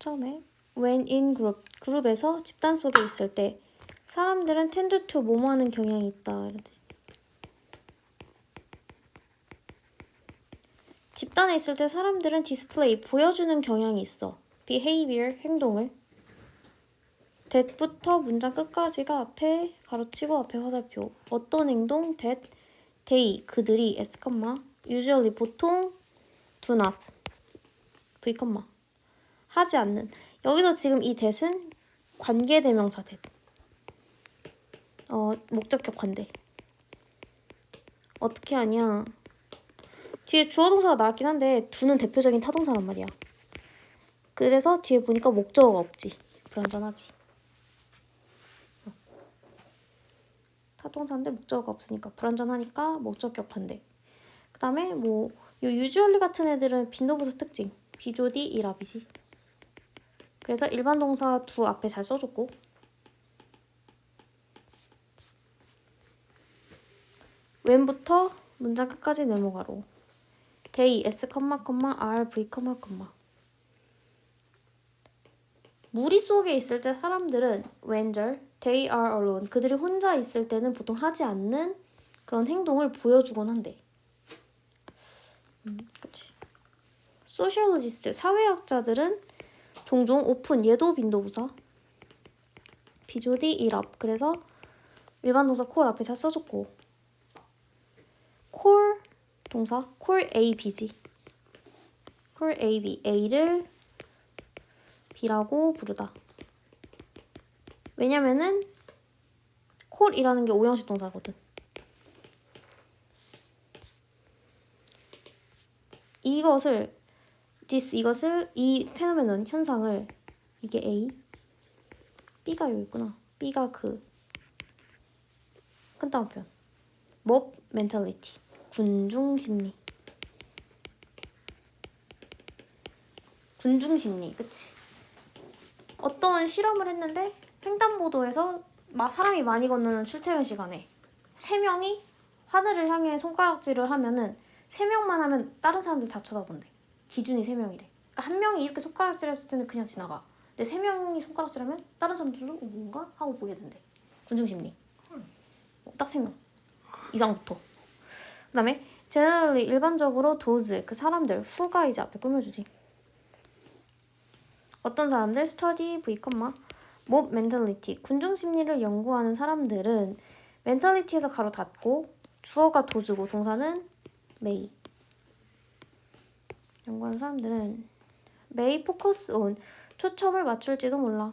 처음에 when in group 그룹에서 집단 속에 있을 때 사람들은 tend to 뭐뭐 하는 경향이 있다 이런 뜻. 집단에 있을 때 사람들은 display 보여주는 경향이 있어. behavior 행동을 that부터 문장 끝까지가 앞에 가로치고 앞에 화살표 어떤 행동 that they 그들이 s, usually 보통 do not v, 하지 않는. 여기서 지금 이 that은 관계 대명사 that 어 목적격 관대. 어떻게 하냐? 뒤에 주어 동사가 나왔긴 한데 두는 대표적인 타동사란 말이야. 그래서 뒤에 보니까 목적어가 없지. 불완전하지. 타동사인데 목적어가 없으니까 불완전하니까 목적격 반대. 그 다음에 뭐요 유주얼리 같은 애들은 빈도부사 특징. 비조디 이랍이지. 그래서 일반 동사 두 앞에 잘 써줬고 왼부터 문장 끝까지 네모가로 they s, r, v, 무리 속에 있을 때 사람들은 웬절 they are alone 그들이 혼자 있을 때는 보통 하지 않는 그런 행동을 보여주곤 한대. 음, 그치. 소시올로지스트 사회학자들은 종종 오픈 얘도 빈도부사. 비조디 일업 그래서 일반 동사 콜 앞에 잘 써줬고. 콜 동사 콜 A B지 콜 A B. A를 B라고 부르다. 왜냐면은 콜이라는 게 오형식 동사거든. 이것을 this 이것을 이 페노메논 현상을 이게 A B가 여기 있구나. B가 그 큰따옴표 몹 멘탈리티 군중 심리. 군중 심리. 그치? 어떤 실험을 했는데 횡단보도에서 사람이 많이 건너는 출퇴근 시간에 세 명이 하늘을 향해 손가락질을 하면은 세 명만 하면 다른 사람들 다 쳐다본대. 기준이 세 명이래. 그러니까 한 명이 이렇게 손가락질했을 때는 그냥 지나가. 근데 세 명이 손가락질하면 다른 사람들도 어, 뭔가 하고 보게 된대. 군중 심리. 어, 딱세 명 이상부터. 그다음에 generally 일반적으로 those 그 사람들 후가 이제 앞에 꾸며주지. 어떤 사람들 study v, 몹 멘탈리티 군중 심리를 연구하는 사람들은 멘탈리티에서 가로 닫고 주어가 도주고 동사는 may 연구하는 사람들은 may focus on 초점을 맞출지도 몰라.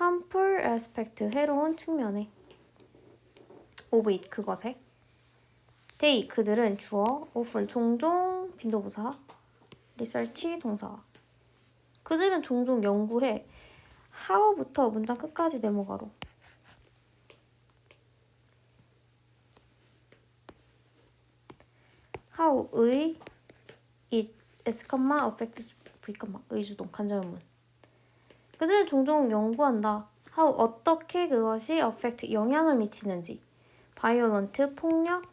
harmful aspect 해로운 측면에. of it 그것에. they 그들은 주어 often 종종 빈도부사 research 동사. 그들은 종종 연구해 how부터 문장 끝까지 네모가로. how의 it s, affect v, 의주동 간접문. 그들은 종종 연구한다. how 어떻게 그것이 affect 영향을 미치는지. violent 폭력.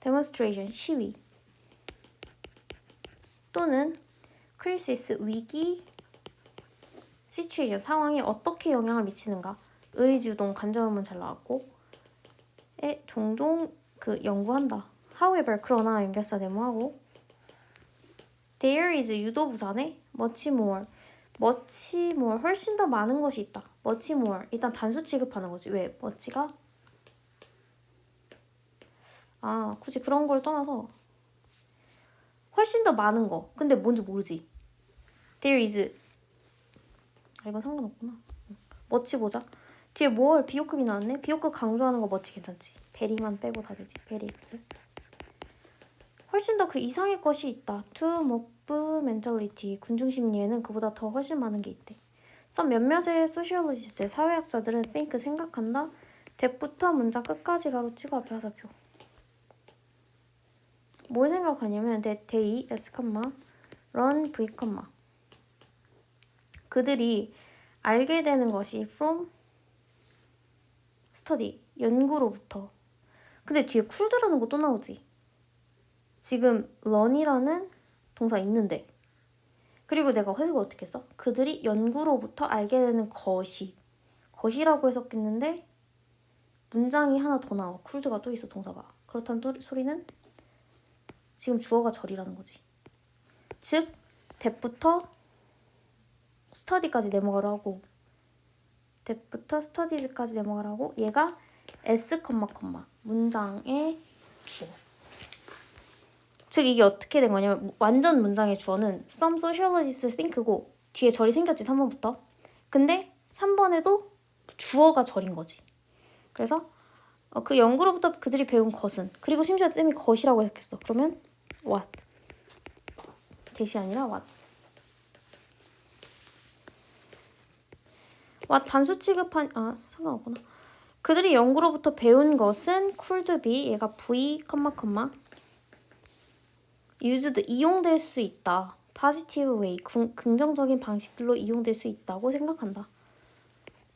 Demonstration 시위. 또는 크리시스 위기. 시츄에이션 상황에 어떻게 영향을 미치는가. 의주동 간접문 잘 나왔고. 에 종종 그 연구한다. However 그러나 연결사 네모하고 There is 유도부사네 much more much more 훨씬 더 많은 것이 있다. much more 일단 단수 취급하는 거지. 왜? much가 아 굳이 그런 걸 떠나서 훨씬 더 많은 거. 근데 뭔지 모르지. There is. 아, 이건 상관없구나. 멋지 보자. 뒤에 뭘 비호급이 나왔네? 비호급 강조하는 거 멋지 괜찮지. 베리만 빼고 다 되지. 베리 X. 훨씬 더 그 이상의 것이 있다. To move mentality. 군중 심리에는 그보다 더 훨씬 많은 게 있대. 선 몇몇의 소시올로지스트 사회학자들은 think 생각한다. 대부터 문장 끝까지 가로치고 앞에 화살표. 뭘 생각하냐면 that they s, run v, 그들이 알게 되는 것이 from study 연구로부터 근데 뒤에 쿨드라는 거 또 나오지 지금 run이라는 동사 있는데 그리고 내가 해석을 어떻게 했어? 그들이 연구로부터 알게 되는 것이 것이라고 해석했는데 문장이 하나 더 나와. 쿨드가 또 있어 동사가. 그렇다면 또 소리는 지금 주어가 절이라는 거지. 즉 that부터 study까지 넘어가라고 that부터 studies까지 넘어가라고 얘가 s, 문장의 주어. 즉 이게 어떻게 된 거냐면 완전 문장의 주어는 some sociologists think고 뒤에 절이 생겼지 3번부터. 근데 3번에도 주어가 절인 거지. 그래서 어, 그 연구로부터 그들이 배운 것은 그리고 심지어 쌤이 것이라고 해석했어. 그러면 what 대시 아니라 what. What 단수 취급한 아 상관없구나. 그들이 연구로부터 배운 것은 be 얘가 v 컴마 컴마 used 이용될 수 있다. way 궁- 긍정적인 방식들로 이용될 수 있다고 생각한다.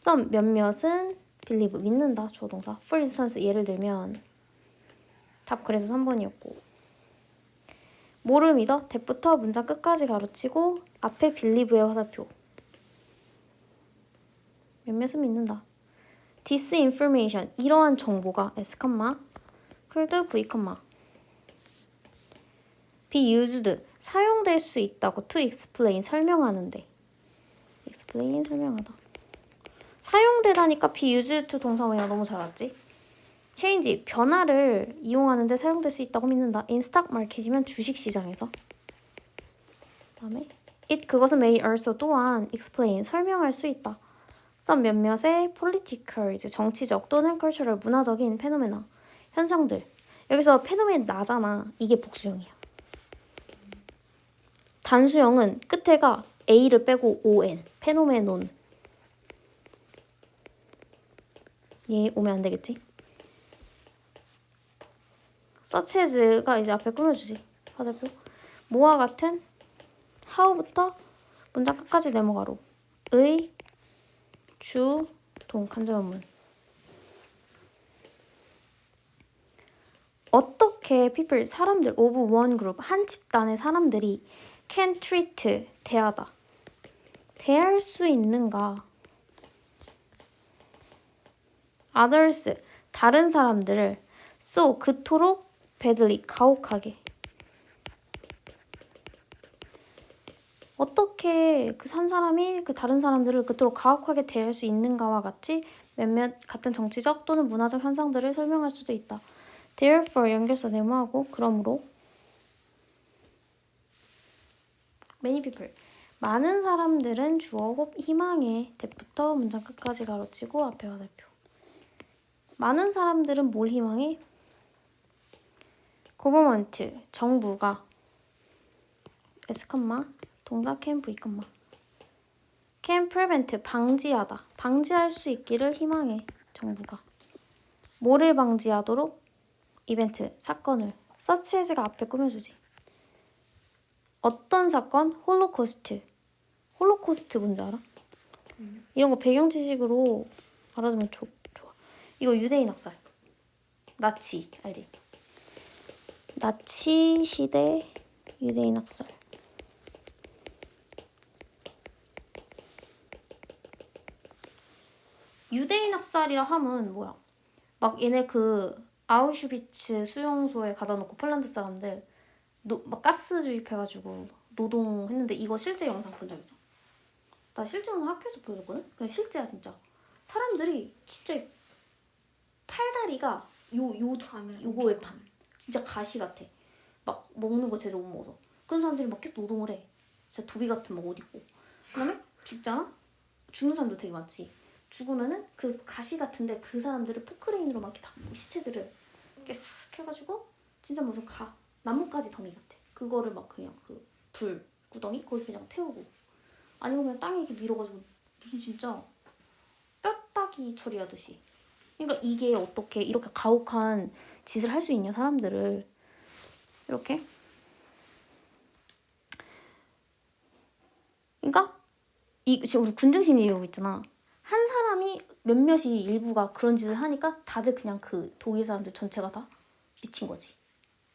some 몇몇은 believe 믿는다 주어 동사. For instance 예를 들면 답 그래서 3번이었고 뭐를 믿어? 대부터 문장 끝까지 가로치고 앞에 believe의 화살표 몇몇은 믿는다. disinformation 이러한 정보가 s, could v, be used 사용될 수 있다고 to explain 설명하는데 explain 설명하다 사용되다니까 be used to 동사 모양 너무 잘 알았지? change 변화를 이용하는데 사용될 수 있다고 믿는다 in stock market이면 주식 시장에서 그다음에 it 그것은 may also 또한 explain 설명할 수 있다 some 몇몇의 political 이제 정치적 또는 cultural 문화적인 페노메나 현상들. 여기서 페노멘 나잖아. 이게 복수형이야. 단수형은 끝에가 a를 빼고 on 페노메논 얘 오면 안 되겠지? 서치즈가 이제 앞에 꾸며주지. 화살표 뭐와 같은 how부터 문장 끝까지 네모가로. 의, 주, 동 간접문 어떻게 people 사람들 of one group 한 집단의 사람들이 can treat 대하다? 대할 수 있는가? others 다른 사람들을 so 그토록 badly 가혹하게 어떻게 그 산 사람이 그 다른 사람들을 그토록 가혹하게 대할 수 있는가와 같이 몇몇 같은 정치적 또는 문화적 현상들을 설명할 수도 있다. Therefore 연결사 네모하고 그러므로 many people 많은 사람들은 주어 홉 희망의 대부터 문장 끝까지 가로치고 앞에 화살표 많은 사람들은 뭘 희망해? 고버먼트 정부가 S, 동사 can V, can prevent 방지하다 방지할 수 있기를 희망해 정부가 뭐를 방지하도록 이벤트 사건을 서치해즈가 앞에 꾸며주지 어떤 사건? 홀로코스트. 홀로코스트 뭔지 알아? 이런 거 배경 지식으로 알아두면 좋, 좋아. 이거 유대인 학살. 나치 알지? 나치 시대 유대인 학살. 유대인 학살이라 하면 뭐야? 막 얘네 그 아우슈비츠 수용소에 가다 놓고 폴란드 사람들 노, 막 가스 주입해가지고 노동했는데 이거 실제 영상 본 적 있어? 나 실제로는 학교에서 보여줬거든? 그냥 실제야 진짜 사람들이 진짜 팔다리가 요, 요, 요거의 반 진짜 가시 같아 막 먹는 거 제대로 못 먹어서 그런 사람들이 막 계속 노동을 해 진짜 도비 같은 막 옷 입고 그 다음에 죽잖아? 죽는 사람도 되게 많지 죽으면은 그 가시 같은데 그 사람들을 포크레인으로 막 이렇게 다 시체들을 이렇게 쓱 해가지고 진짜 무슨 가 나뭇가지 더미 같아. 그거를 막 그냥 그 불 구덩이 거기 그냥 태우고 아니면 그냥 땅에 이렇게 밀어가지고 무슨 진짜 뼈다귀 처리하듯이. 그러니까 이게 어떻게 이렇게 가혹한 짓을 할 수 있냐 사람들을 이렇게. 그러니까 이 지금 우리 군중심리 얘기하고 있잖아. 한 사람이 몇몇이 일부가 그런 짓을 하니까 다들 그냥 그 독일 사람들 전체가 다 미친 거지.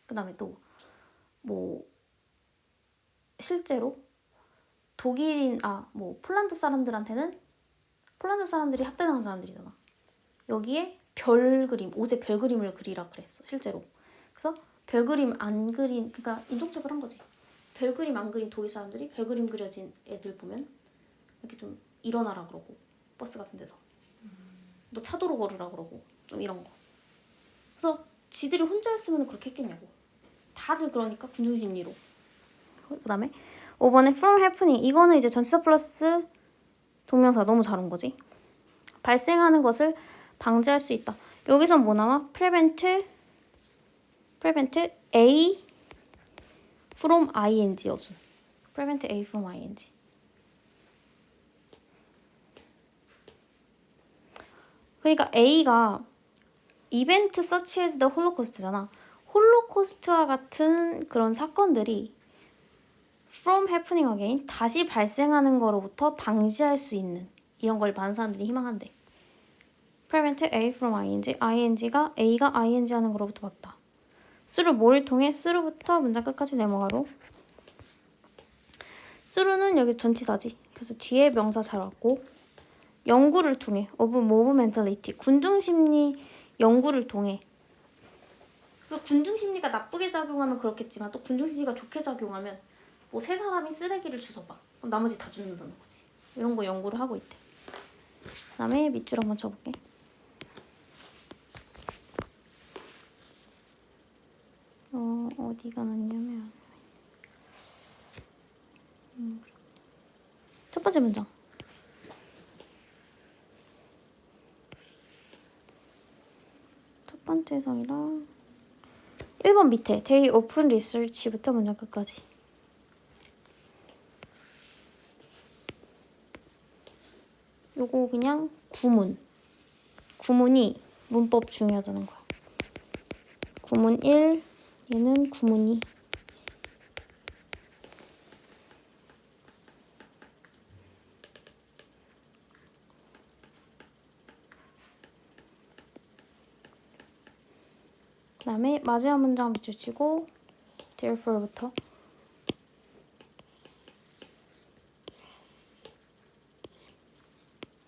그 다음에 또 뭐 실제로 독일인 아 뭐 폴란드 사람들한테는 폴란드 사람들이 학대당한 사람들이잖아. 여기에 별 그림 옷에 별 그림을 그리라 그랬어 실제로. 그래서 별 그림 안 그린 그러니까 인종차별 한 거지. 별 그림 안 그린 독일 사람들이 별 그림 그려진 애들 보면 이렇게 좀 일어나라 그러고 버스 같은 데서 너 차도로 걸으라 그러고 좀 이런 거. 그래서 지들이 혼자였으면 그렇게 했겠냐고. 다들 그러니까 군중 심리로. 그다음에 5번에 from happening 이거는 이제 전치사 플러스 동명사 너무 잘 온 거지. 발생하는 것을 방지할 수 있다. 여기선 뭐 나와? prevent prevent A from ing 여준. prevent A from ing. 그러니까 A가 이벤트 such as the 홀로코스트잖아. 홀로코스트와 같은 그런 사건들이 from happening again 다시 발생하는 거로부터 방지할 수 있는 이런 걸 많은 사람들이 희망한대. prevent A from ing, ing가 A가 ing 하는 거로부터 막다. 수를 뭘 통해 수로부터 문장 끝까지 네모가로. 수로는 여기 전치사지. 그래서 뒤에 명사 잘 왔고 연구를 통해 of mob mentality 군중 심리 연구를 통해. 그 군중 심리가 나쁘게 작용하면 그렇겠지만 또 군중 심리가 좋게 작용하면 뭐 세 사람이 쓰레기를 주워봐. 그럼 나머지 다 죽는다는 거지. 이런 거 연구를 하고 있대. 그다음에 밑줄 한번 쳐볼게. 어 어디가 났냐면. 음, 첫 번째 문장 첫 번째 성이랑 1번 밑에 They open research부터 문장 끝까지. 요거 그냥 구문. 구문이 문법 중요하다는 거야. 구문 1 얘는 구문 2 다음에 마지막 문장 밑줄 치고 therefore부터.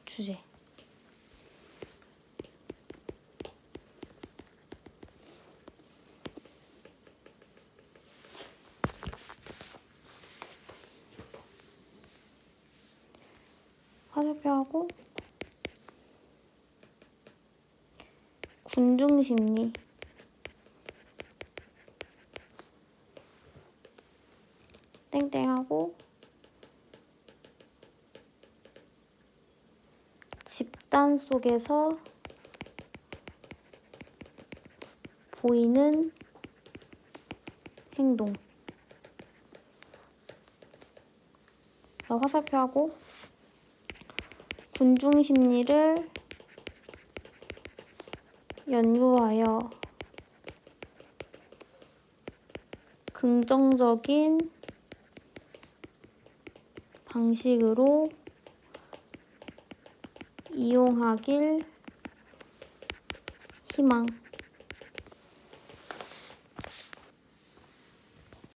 주제. 화살표하고 군중심리 땡땡하고 집단 속에서 보이는 행동. 화살표하고 군중 심리를 연구하여 긍정적인 방식으로 이용하길 희망.